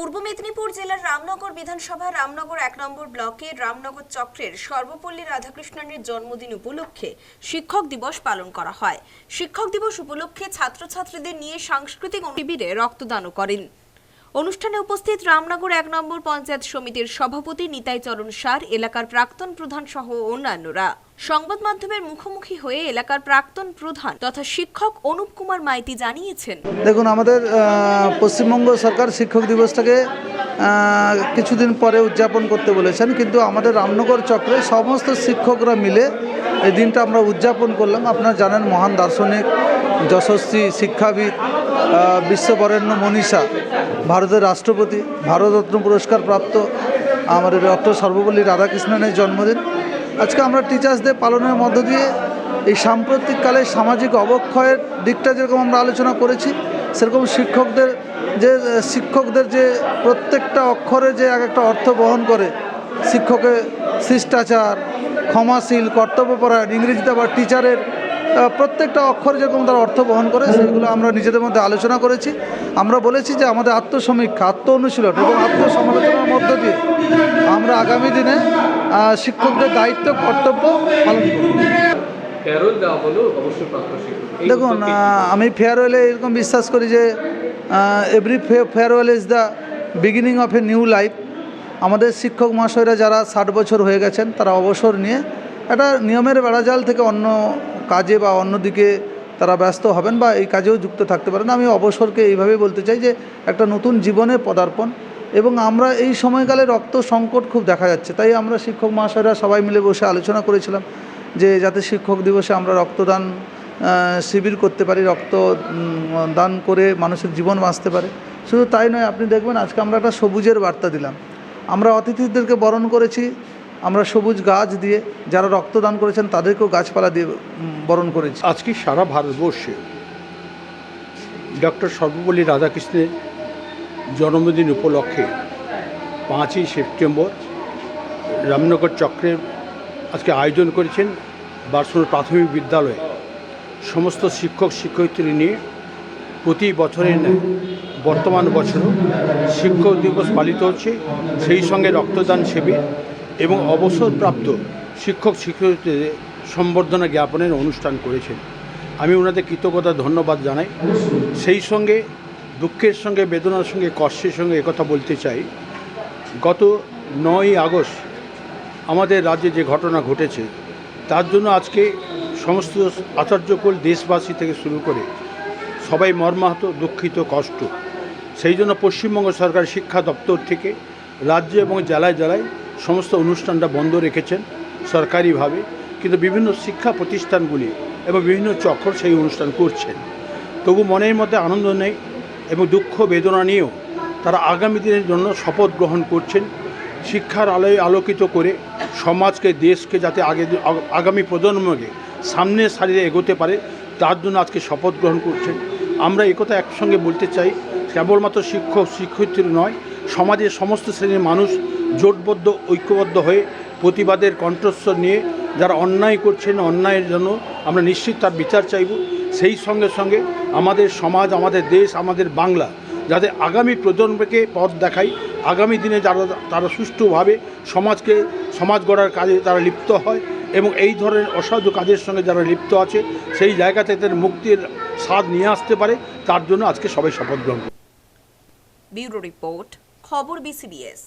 পূর্ব মেদিনীপুর জেলার রামনগর বিধানসভা রামনগর এক নম্বর ব্লকের রামনগর চক্রের সর্বপল্লী রাধাকৃষ্ণনের জন্মদিন উপলক্ষে শিক্ষক দিবস পালন করা হয়। শিক্ষক দিবস উপলক্ষে ছাত্রছাত্রীদের নিয়ে সাংস্কৃতিক শিবিরে রক্তদানও করেন। অনুষ্ঠানে উপস্থিত রামনগর এক নম্বর পঞ্চায়েত সমিতির সভাপতি নিতাই চরণ সার, এলাকার প্রাক্তন প্রধান সহ অন্যান্যরা। সংবাদ মাধ্যমের মুখোমুখি হয়ে এলাকার প্রাক্তন প্রধান তথা শিক্ষক অনুপ কুমার মাইতি জানিয়েছেন। দেখুন, আমাদের পশ্চিমবঙ্গ সরকার শিক্ষক দিবসটাকে কিছুদিন পরে উদযাপন করতে বলেছেন, কিন্তু আমাদের রামনগর চক্রে সমস্ত শিক্ষকরা মিলে এই দিনটা আমরা উদযাপন করলাম। আপনারা জানেন, মহান দার্শনিক, যশস্বী শিক্ষাবিদ বিশ্ববরেণ্য মনীষা, ভারতের রাষ্ট্রপতি, ভারতরত্ন পুরস্কার প্রাপ্ত আমাদের ডক্টর সর্বপল্লী রাধাকৃষ্ণনের জন্মদিন। আজকে আমরা টিচার্স ডে পালনের মধ্য দিয়ে এই সাম্প্রতিককালে সামাজিক অবক্ষয়ের দিকটা যেরকম আমরা আলোচনা করেছি, সেরকম শিক্ষকদের যে শিক্ষকদের যে প্রত্যেকটা অক্ষরে যে এক একটা অর্থ বহন করে, শিক্ষকের শিষ্টাচার, ক্ষমাশীল, কর্তব্যপরায়ণ, ইংরেজিতে আবার টিচারের প্রত্যেকটা অক্ষর যেরকম তার অর্থ বহন করে সেগুলো আমরা নিজেদের মধ্যে আলোচনা করেছি। আমরা বলেছি যে আমাদের আত্মসমীক্ষা আত্ম অনুশীলন এবং আত্মসমালোচনার মধ্য দিয়ে আমরা আগামী দিনে শিক্ষকদের দায়িত্ব কর্তব্য পালন করব। দেখুন আমি ফেয়ারওয়েলে এরকম বিশ্বাস করি যে every farewell is the beginning of a new life আমাদের শিক্ষক মহাশয়রা যারা ষাট বছর হয়ে গেছেন তারা অবসর নিয়ে একটা নিয়মের বেড়াজাল থেকে অন্য কাজে বা অন্য দিকে তারা ব্যস্ত হবেন বা এই কাজেও যুক্ত থাকতে পারেন। আমি অবসরকে এইভাবেই বলতে চাই যে, একটা নতুন জীবনে পদার্পণ এবং আমরা এই সময়কালে রক্ত সংকট খুব দেখা যাচ্ছে। তাই আমরা শিক্ষক মহাশয়রা সবাই মিলে বসে আলোচনা করেছিলাম যে, যাতে শিক্ষক দিবসে আমরা রক্তদান শিবির করতে পারি, রক্ত দান করে মানুষের জীবন বাঁচতে পারে। শুধু তাই নয়, আপনি দেখবেন আজকে আমরা একটা সবুজের বার্তা দিলাম। আমরা অতিথিদেরকে বরণ করেছি। আমরা সবুজ গাছ দিয়ে যারা রক্তদান করেছেন তাদেরকেও গাছপালা দিয়ে বরণ করেছি। আজকে সারা ভারতবর্ষে ডক্টর সর্বপল্লী রাধাকৃষ্ণের জন্মদিন উপলক্ষে পাঁচই সেপ্টেম্বর রামনগর চক্রের আজকে আয়োজন করেছেন বারসুর প্রাথমিক বিদ্যালয়ে। সমস্ত শিক্ষক শিক্ষয়িত্রী নিয়ে প্রতি বছরের ন্যায় বর্তমান বছরও শিক্ষক দিবস পালিত হচ্ছে। সেই সঙ্গে রক্তদান শিবির এবং অবসরপ্রাপ্ত শিক্ষক শিক্ষকদের সম্বর্ধনা জ্ঞাপনের অনুষ্ঠান করেছেন। আমি ওনাদের কৃতজ্ঞতা, ধন্যবাদ জানাই। সেই সঙ্গে, দুঃখের সঙ্গে, বেদনার সঙ্গে, কষ্টের সঙ্গে একথা বলতে চাই। গত নয়ই আগস্ট আমাদের রাজ্যে যে ঘটনা ঘটেছে, তার জন্য আজকে সমস্ত আচার্যকুল দেশবাসী থেকে শুরু করে সবাই মর্মাহত, দুঃখিত, কষ্ট। সেই জন্য পশ্চিমবঙ্গ সরকার শিক্ষা দপ্তর থেকে রাজ্য এবং জেলায় জেলায় সমস্ত অনুষ্ঠানটা বন্ধ রেখেছেন সরকারিভাবে, কিন্তু বিভিন্ন শিক্ষা প্রতিষ্ঠানগুলি এবং বিভিন্ন চক্র সেই অনুষ্ঠান করছেন। তবু মনের মধ্যে আনন্দ নেই এবং দুঃখ বেদনা নিয়েও তারা আগামী দিনের জন্য শপথ গ্রহণ করছেন। শিক্ষার আলোয় আলোকিত করে সমাজকে, দেশকে যাতে আগে, আগামী প্রজন্মকে সামনে সারিয়ে এগোতে পারে, তার জন্য আজকে শপথ গ্রহণ করছেন। আমরা একথা একসঙ্গে বলতে চাই, কেবলমাত্র শিক্ষক, শিক্ষয়িত্রী নয়, সমাজের সমস্ত শ্রেণির মানুষ জোটবদ্ধ, ঐক্যবদ্ধ হয়ে প্রতিবাদের কণ্ঠস্বর নিয়ে যারা অন্যায় করছেন, অন্যায়ের জন্য আমরা নিশ্চিত তার বিচার চাইব। সেই সঙ্গে সঙ্গে আমাদের সমাজ, আমাদের দেশ, আমাদের বাংলা যাতে আগামী প্রজন্মকে পথ দেখায়। আগামী দিনে যারা, তারা সুষ্ঠুভাবে সমাজকে, সমাজ গড়ার কাজে তারা লিপ্ত হয় এবং এই ধরনের অসাধু কাজের সঙ্গে যারা লিপ্ত আছে, সেই জায়গা থেকে তাদের মুক্তির স্বাদ নিয়ে আসতে পারে। তার জন্য আজকে সবাই শপথ গ্রহণ। ব্যুরো রিপোর্ট, খবর বিসিবিএস।